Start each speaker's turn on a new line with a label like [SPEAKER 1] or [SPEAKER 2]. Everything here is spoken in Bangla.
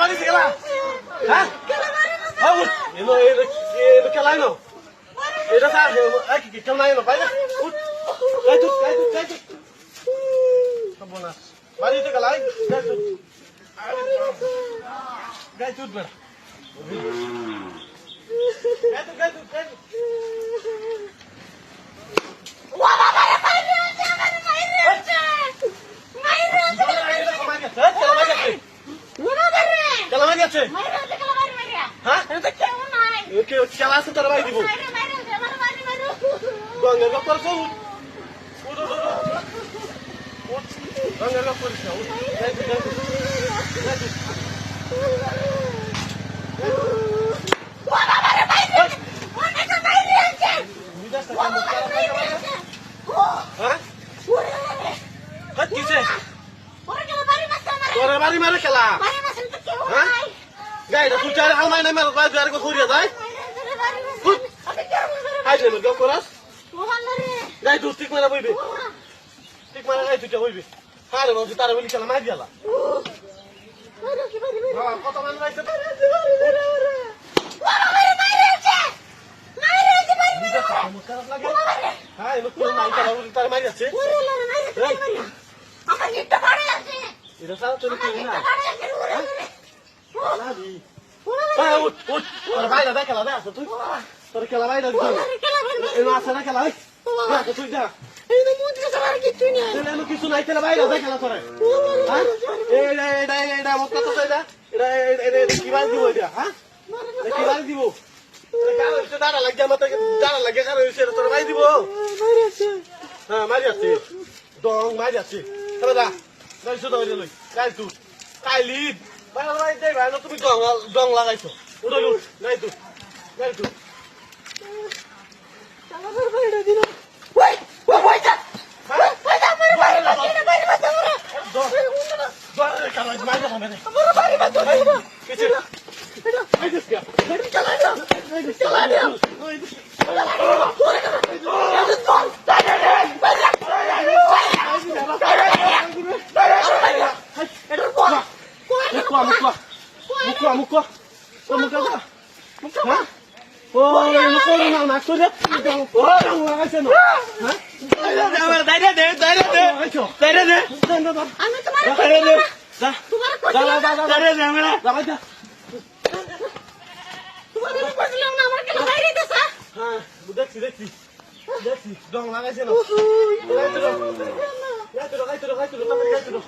[SPEAKER 1] মারিস গেলা হ্যাঁ? হ্যাঁ এলো এলো এলো খেলাই না এটা স্যার খেলাই না বাইরে। উঠ। এই তুই এই তুই এই তুই সব না বাড়িতে গেলাই যাই তুই যাই তুই বেড়া যাই তুই যাই তুই যাই তুই গেছে? হ্যাঁ? আছে তোর ভাই দিব। গঙ্গের গপ করছ গঙ্গের গপ করিস না তোর বাড়ি মারে খেলা। গাইটা তুই চার হালমাই নাই মারত বাইরে আর কো খুঁড়িয়া যায় হাই রে গপ করাস গাই তুই ঠিক মারা বইবে। ঠিক মারা গাই তুই বইবে। হ্যাঁ রে বলছি তার বলি খেলা মাই দিয়ালা। কত মান থেকে মুখ হ্যাঁ এলো খেলা বলি তার মাই যাচ্ছে। এটা সারা চলে কি না। কিছু নাই খেলা বাইরে খেলা তোরে এটা এটা এটা মত কথা এটা এটা এটা দিব এটা হ্যাঁ এটা কি বাজ দিব দাঁড়া লাগে আমার দাঁড়া লাগে কারও হচ্ছে তোর ভাই দিব হ্যাঁ মারি আছে ডং মারি আছে যা যাই শুধু ভাই ভাই দেই ভাই তুমি ডং ডং লাগাইছো উঠো উঠ গাই তুই গাই তুই মুকুয়া মুকুয়া মুকুয়া মুকুয়া ও মুকুয়া হ্যাঁ ও মুকুয়া না না তুই ও লাগাইছে না হ্যাঁ দাইরে দে দাইরে দে দাইরে দে
[SPEAKER 2] আমি তোমার
[SPEAKER 1] দাইরে দে যা
[SPEAKER 2] তোমার
[SPEAKER 1] যা যা যা দাইরে দে আমরা যা যা
[SPEAKER 2] তোমার কইছিলাম না আমার কেন বাইরে দিছা
[SPEAKER 1] হ্যাঁ দেখছি দেখছি দেখছি ডং লাগাইছে না গাইতো গাইতো গাইতো গাইতো গাইতো